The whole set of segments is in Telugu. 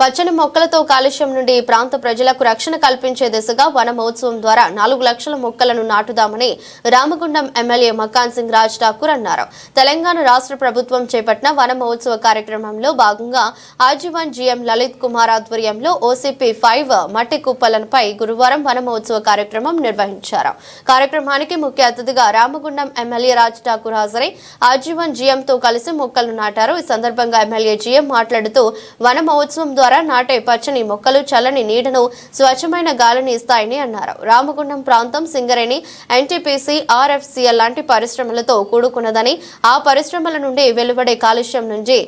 పచ్చని మొక్కలతో కాలుష్యం నుండి ఈ ప్రాంత ప్రజలకు రక్షణ కల్పించే దిశగా వన మహోత్సవం ద్వారా నాలుగు లక్షల మొక్కలను నాటుదామని రామగుండం ఎమ్మెల్యే మకాన్ సింగ్ రాజ్ ఠాకూర్ అన్నారు. తెలంగాణ రాష్ట్ర ప్రభుత్వం చేపట్టిన వన మహోత్సవ కార్యక్రమంలో భాగంగా ఆజీవన్ జీఎం లలిత్ కుమార్ ఆధ్వర్యంలో ఓసీపీ ఫైవ్ మట్టి కుప్పలపై గురువారం వన మహోత్సవ కార్యక్రమం నిర్వహించారు. కార్యక్రమానికి ముఖ్య అతిథిగా రామగుండం ఎమ్మెల్యే రాజ్ ఠాకూర్ హాజరై ఆజీవన్ జీఎంతో కలిసి మొక్కలు నాటారు. ఈ సందర్భంగా ఎమ్మెల్యే జీఎం మాట్లాడుతూ వన మహోత్సవం ద్వారా నాటే పచ్చని మొక్కలు చల్లని నీడను స్వచ్ఛమైన గాలిని ఇస్తాయని అన్నారు. రామగుండం ప్రాంతం సింగరేణి ఎన్టీపీసీ ఆర్ఎఫ్సిఎల్ లాంటి పరిశ్రమలతో కూడుకున్నదని ఆ పరిశ్రమల నుండి వెలువడే కాలుష్యం నుంచి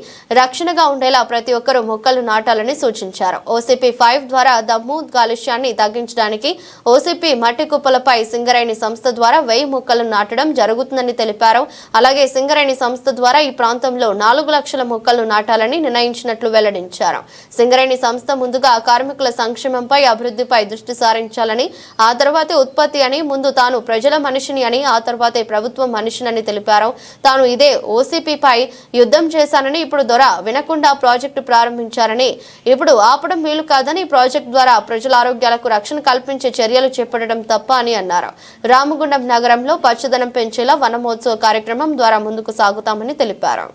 రక్షణగా ఉండేలా ప్రతి ఒక్కరూ మొక్కలు నాటాలని సూచించారు. ఓసీపీ ఫైవ్ ద్వారా దమ్ము కాలుష్యాన్ని తగ్గించడానికి ఓసీపీ మట్టి కుప్పలపై సింగరేణి సంస్థ ద్వారా వెయ్యి మొక్కలు నాటడం జరుగుతుందని తెలిపారు. అలాగే సింగరేణి సంస్థ ద్వారా ఈ ప్రాంతంలో నాలుగు లక్షల మొక్కలు నాటాలని నిర్ణయించినట్లు వెల్లడించారు. సింగరేణి సంస్థ ముందుగా కార్మికుల సంక్షేమంపై అభివృద్ధిపై దృష్టి సారించాలని ఆ తర్వాతే ఉత్పత్తి అని ముందు తాను ప్రజల మనిషిని అని ఆ తర్వాతే ప్రభుత్వం మనిషినని తెలిపారు. తాను ఇదే ఓసీపీపై యుద్ధం చేశానని ఇప్పుడు దొర వినకుండా ప్రాజెక్టు ప్రారంభించారని ఇప్పుడు ఆపడం వీలు కాదని ప్రాజెక్టు ద్వారా ప్రజల ఆరోగ్యాలకు రక్షణ కల్పించే చర్యలు చేపట్టడం తప్ప అని అన్నారు. రామగుండం నగరంలో పచ్చదనం పెంచేలా వనమహోత్సవ కార్యక్రమం ద్వారా ముందుకు సాగుతామని తెలిపారు.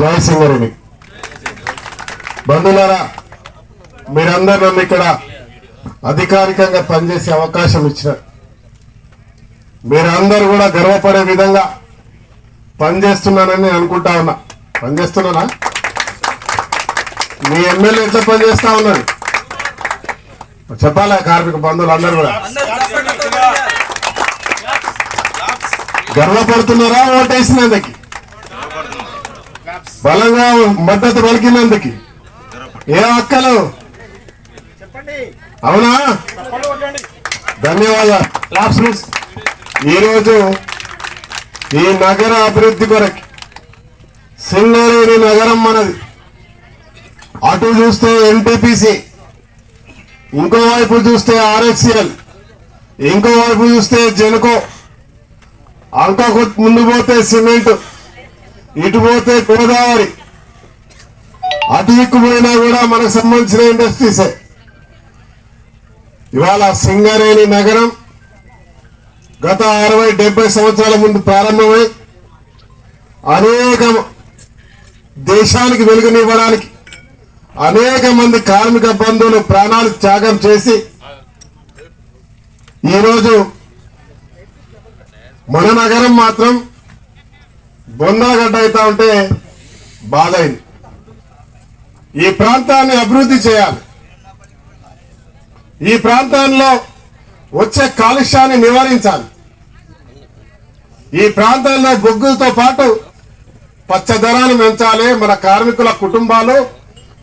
జయ సింగరేణి. బంధువులారా మీరందరూ నన్ను ఇక్కడ అధికారికంగా పనిచేసే అవకాశం ఇచ్చినారు. మీరందరూ కూడా గర్వపడే విధంగా పనిచేస్తున్నానని నేను అనుకుంటా ఉన్నా. పనిచేస్తున్నానా? మీ ఎమ్మెల్యే ఎంత పనిచేస్తా ఉన్నాడు? చెప్పాలా కార్మిక బంధువులు అందరూ కూడా? గర్వపడుతున్నారా ఓటేసినందుకు? బలంగా మద్దతు పలికినందుకు. ఏ అక్కలు అవునా? ధన్యవాదాలు. ఈరోజు ఈ నగర అభివృద్ధి కొరకు సింగరేణి నగరం మనది. అటు చూస్తే ఎన్టీపీసీ ఇంకో వైపు చూస్తే ఆర్ఎస్సిఎల్ ఇంకో వైపు చూస్తే జెన్కో. అంకా ముందు పోతే సిమెంట్. ఇటు పోతే గోదావరి. అటు దిక్కుపోయినా కూడా మనకు సంబంధించిన ఇండస్ట్రీసే. ఇవాళ సింగరేణి నగరం గత అరవై డెబ్బై సంవత్సరాల ముందు ప్రారంభమై అనేక దేశానికి వెలుగునివ్వడానికి అనేక మంది కార్మిక బంధువులు ప్రాణాలు త్యాగం చేసి ఈరోజు మన నగరం మాత్రం బొందాగడ్డ అవుతా ఉంటే బాధ అయింది ఈ ప్రాంతాన్ని అభివృద్ధి చేయాలి. ఈ ప్రాంతంలో వచ్చే కాలుష్యాన్ని నివారించాలి. ఈ ప్రాంతంలో బొగ్గులతో పాటు పచ్చదనాన్ని పెంచాలి. మన కార్మికుల కుటుంబాలు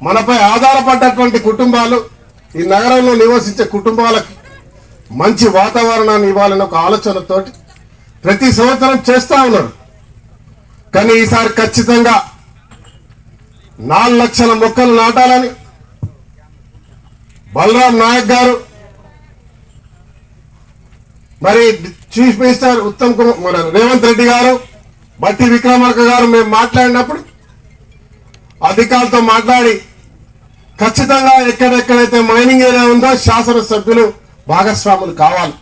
మనపై ఆధారపడ్డటువంటి కుటుంబాలు ఈ నగరంలో నివసించే కుటుంబాలకు మంచి వాతావరణాన్ని ఇవ్వాలని ఒక ఆలోచనతోటి ప్రతి సంవత్సరం చేస్తూ ఉన్నారు. కానీ ఈసారి ఖచ్చితంగా నాలుగు లక్షల మొక్కలు నాటాలని బలరాం నాయక్ గారు మరి చీఫ్ మినిస్టర్ ఉత్తమ్ కుమార్ మన రేవంత్ రెడ్డి గారు బట్టి విక్రమార్క గారు మేము మాట్లాడినప్పుడు అధికారులతో మాట్లాడి ఖచ్చితంగా ఎక్కడెక్కడైతే మైనింగ్ ఏరియా ఉందో శాసనసభ్యులు భాగస్వాములు కావాలి.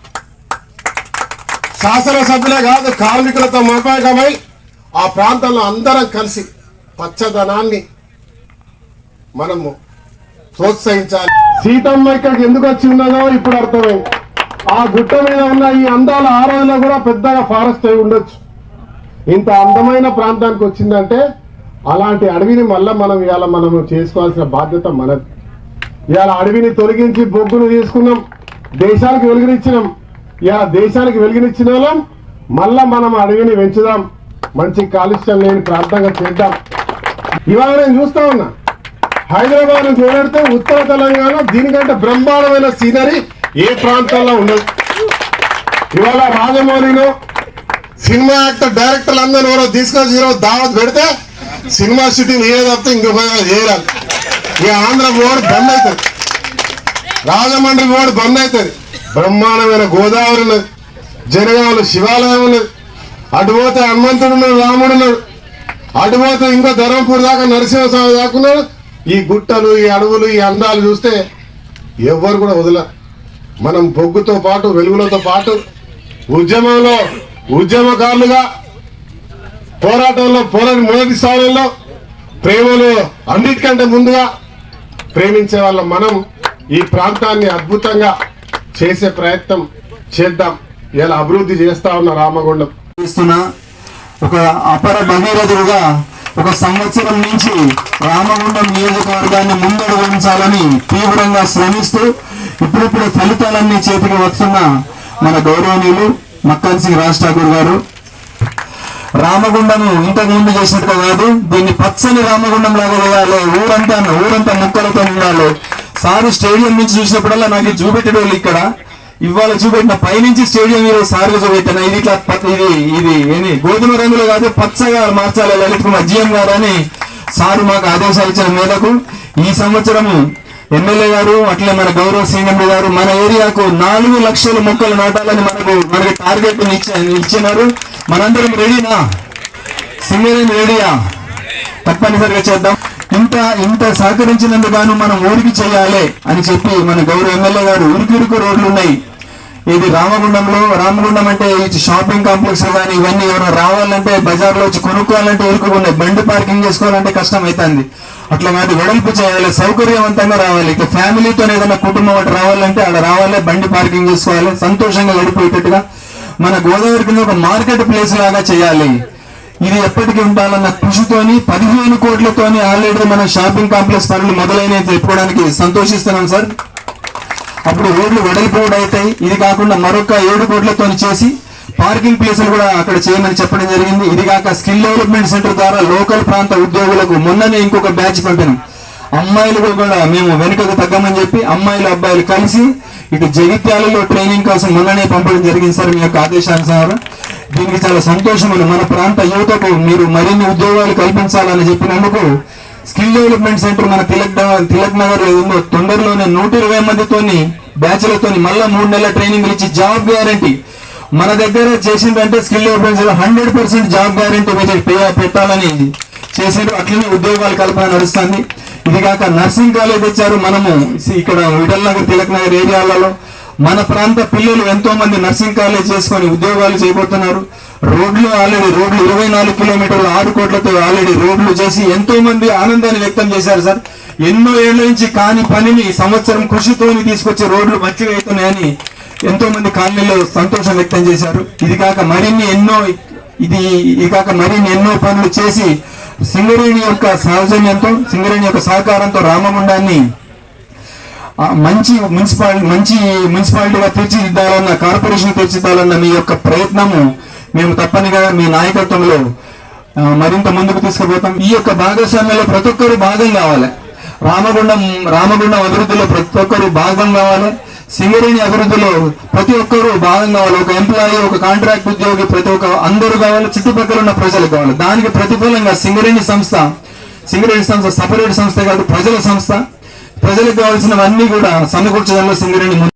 శాసనసభ్యులే కాదు కార్మికులతో మమేకమై ఆ ప్రాంతంలో అందరం కలిసి పచ్చదనాన్ని మనము ప్రోత్సహించాలి. సీతమ్మ ఇక్కడికి ఎందుకు వచ్చి ఉన్నదో ఇప్పుడు అర్థమైంది. ఆ గుట్ట మీద ఉన్న ఈ అందాల ఆ కూడా పెద్దగా ఫారెస్ట్ అయి ఉండొచ్చు. ఇంత అందమైన ప్రాంతానికి వచ్చిందంటే అలాంటి అడవిని మళ్ళీ మనం ఇవాళ మనము చేసుకోవాల్సిన బాధ్యత మనది. ఇవాళ అడవిని తొలగించి బొగ్గును తీసుకున్నాం. దేశానికి వెలుగునిచ్చినాం. ఇవాళ దేశానికి వెలుగునిచ్చిన వాళ్ళం. మళ్ళా మనం అడవిని పెంచుదాం. మంచి కాలుష్యం లేని ప్రాంతంగా చేద్దాం. ఇవాళ నేను చూస్తా ఉన్నా. హైదరాబాద్ నుంచి చూపెడితే ఉత్తర తెలంగాణ దీనికంటే బ్రహ్మాండమైన సీనరీ ఏ ప్రాంతంలో ఉండదు. ఇవాళ రాజమౌళిలో సినిమా యాక్టర్ డైరెక్టర్లు అందరూ ఎవరో తీసుకొచ్చి ఈరోజు దావత్ పెడితే సినిమా షూటింగ్ ఏ తప్పితే ఇంకొక చేయరాదు ఈ ఆంధ్ర బోర్డు బంద్ అవుతుంది. రాజమండ్రి బోర్డు బంద్ అవుతుంది. బ్రహ్మాండమైన గోదావరి ఉన్నది. జనగామలో శివాలయం ఉన్నది. అటుపోతే హనుమంతుడున్నాడు రాముడున్నాడు అటుపోతే ఇంకా ధర్మపూర్ దాకా నరసింహస్వామి దాకా ఈ గుట్టలు ఈ అడవులు ఈ అందాలు చూస్తే ఎవ్వరు కూడా వదల. మనం బొగ్గుతో పాటు వెలుగులతో పాటు ఉద్యమంలో ఉద్యమకారులుగా పోరాటంలో పోరాడి మొదటి స్థానంలో ప్రేమలో అన్నిటికంటే ముందుగా ప్రేమించే వాళ్ళ మనం ఈ ప్రాంతాన్ని అద్భుతంగా చేసే ప్రయత్నం చేద్దాం. ఇలా అభివృద్ధి చేస్తా ఉన్న రామగుండం. చేస్తున్న ఒక అపర భగీరథుడుగా ఒక సంవత్సరం నుంచి రామగుండం నియోజకవర్గాన్ని ముందడు ఉంచాలని తీవ్రంగా శ్రమిస్తూ ఇప్పుడిప్పుడు ఫలితాలన్నీ చేతికి వస్తున్న మన గౌరవనీయులు మక్కన్ సింగ్ రాజ్ ఠాకూర్ గారు. రామగుండము ఇంతకు ముందు చేసినట్టుగా కాదు దీన్ని పచ్చని రామగుండం లాగా చేయాలి ఊరంతా ఊరంతా ముక్కలతో ఉండాలి సారి స్టేడియం నుంచి చూసినప్పుడల్లా నాకు చూపెట్టేవాళ్ళు ఇక్కడ. ఇవాళ చూపెట్టిన పైనుంచి స్టేడియం మీరు సార్లు చూపెట్టిన ఇది ఇట్లా ఇది ఇది ఏంది గోధుమ రంగులో కాదు పచ్చగా మార్చాలి లలిత్ కుమార్ జిఎం గారు అని సారు మాకు ఆదేశాలు ఇచ్చిన మేరకు ఈ సంవత్సరము ఎమ్మెల్యే గారు అట్లే మన గౌరవ సీఎండి గారు మన ఏరియాకు నాలుగు లక్షల మొక్కలు నాటాలని మనకు మనకి టార్గెట్ ఇచ్చినారు. మనందరం రెడీనా సింగరేణి రెడీయా తప్పనిసరిగా చేద్దాం. ఇంత ఇంత సహకరించినందుకు గాను మనం ఊరికి చేయాలి అని చెప్పి మన గౌరవ ఎమ్మెల్యే గారు ఉరికిరుకు రోడ్లు ఉన్నాయి. ఇది రామగుండంలో రామగుండం అంటే ఇది షాపింగ్ కాంప్లెక్స్ కానీ ఇవన్నీ ఎవరైనా రావాలంటే బజార్లో వచ్చి కొనుక్కోవాలంటే ఇరుక్కున్నాయి బండి పార్కింగ్ చేసుకోవాలంటే కష్టం అవుతుంది అట్లా కాదు వెడల్పు చేయాలి సౌకర్యవంతంగా రావాలి. ఇక ఫ్యామిలీతో ఏదైనా కుటుంబం అటు రావాలంటే అక్కడ రావాలి బండి పార్కింగ్ చేసుకోవాలి సంతోషంగా గడిపోయేటట్టుగా మన గోదావరి కింద ఒక మార్కెట్ ప్లేస్ లాగా చేయాలి. ఇది ఎప్పటికీ ఉండాలన్న కృషితోని పదిహేను కోట్లతోని ఆల్రెడీ మన షాపింగ్ కాంప్లెక్స్ పనులు మొదలైనవి చెప్పుకోవడానికి సంతోషిస్తున్నాం సార్. అప్పుడు రోడ్లు వెడల్పోవడం అవుతాయి ఇది కాకుండా మరొక ఏడు కోట్లతో చేసి పార్కింగ్ ప్లేసులు కూడా అక్కడ చేయమని చెప్పడం జరిగింది. ఇది కాక స్కిల్ డెవలప్మెంట్ సెంటర్ ద్వారా లోకల్ ప్రాంత ఉద్యోగులకు మొన్ననే ఇంకొక బ్యాచ్ పంపినాం. అమ్మాయిలు కూడా మేము వెనుకకు తగ్గమని చెప్పి అమ్మాయిలు అబ్బాయిలు కలిసి ఇటు జగిత్యాలలో ట్రైనింగ్ కోసం మొన్ననే పంపడం జరిగింది సార్ మీ యొక్క ఆదేశానుసారం. దీనికి చాలా సంతోషం మన ప్రాంత యువతకు మీరు మరిన్ని ఉద్యోగాలు కల్పించాలని చెప్పినందుకు స్కిల్ డెవలప్మెంట్ సెంటర్ మన తిలక్ తిలక్ నగర్లో ఉందో తొందరలోనే నూట ఇరవై మందితోని బ్యాచ్లతోని మళ్ళా మూడు నెలల ట్రైనింగ్ ఇచ్చి జాబ్ గ్యారంటీ. మన దగ్గర చేసిందంటే skill development centre hundred percent job guarantee పెట్టాలని చేసారు అట్లనే ఉద్యోగాలు కల్పన నడుస్తుంది. ఇది కాక నర్సింగ్ కాలేజ్ తెచ్చారు మనము. ఇక్కడ విఠల్ నగర్ తిలక్ నగర్ ఏరియాలలో. మన ప్రాంత పిల్లలు ఎంతో మంది నర్సింగ్ కాలేజ్ చేసుకొని ఉద్యోగాలు చేయబోతున్నారు. రోడ్లు ఆల్రెడీ రోడ్లు ఇరవై నాలుగు కిలోమీటర్లు ఆరు కోట్లతో ఆల్రెడీ రోడ్లు చేసి ఎంతో మంది ఆనందాన్ని వ్యక్తం చేశారు సార్. ఎన్నో ఏళ్ళ నుంచి కాని పనిని సంవత్సరం కృషితోని తీసుకొచ్చే రోడ్లు మంచిగా అవుతున్నాయని ఎంతో మంది కాలనీలో సంతోషం వ్యక్తం చేశారు. ఇది కాక మరిన్ని ఎన్నో ఇది ఇది కాక మరిన్ని ఎన్నో పనులు చేసి సింగరేణి యొక్క సౌజన్యంతో సింగరేణి యొక్క సహకారంతో రామగుండాన్ని మంచి మున్సిపాలిటీ మంచి మున్సిపాలిటీగా తీర్చిదిద్దాలన్న కార్పొరేషన్ తీర్చిదిద్దాలన్న మీ యొక్క ప్రయత్నము మేము తప్పనిగా మీ నాయకత్వంలో మరింత ముందుకు తీసుకుపోతాం. ఈ యొక్క భాగస్వామ్యంలో ప్రతి ఒక్కరు భాగం కావాలి. రామగుండం రామగుండం అభివృద్ధిలో ప్రతి ఒక్కరు భాగం కావాలి. సింగరేణి అభివృద్ధిలో ప్రతి ఒక్కరు భాగం కావాలి. ఒక ఎంప్లాయీ ఒక కాంట్రాక్ట్ ఉద్యోగి ప్రతి ఒక్క అందరూ కావాలి. చుట్టుపక్కల ఉన్న ప్రజలు కావాలి. దానికి ప్రతిఫలంగా సింగరేణి సంస్థ సింగరేణి సంస్థ సపరేట్ సంస్థ కాదు ప్రజల సంస్థ. ప్రజలకు కావాల్సినవన్నీ కూడా సమకూర్చడంలో సింగరేణి ముందు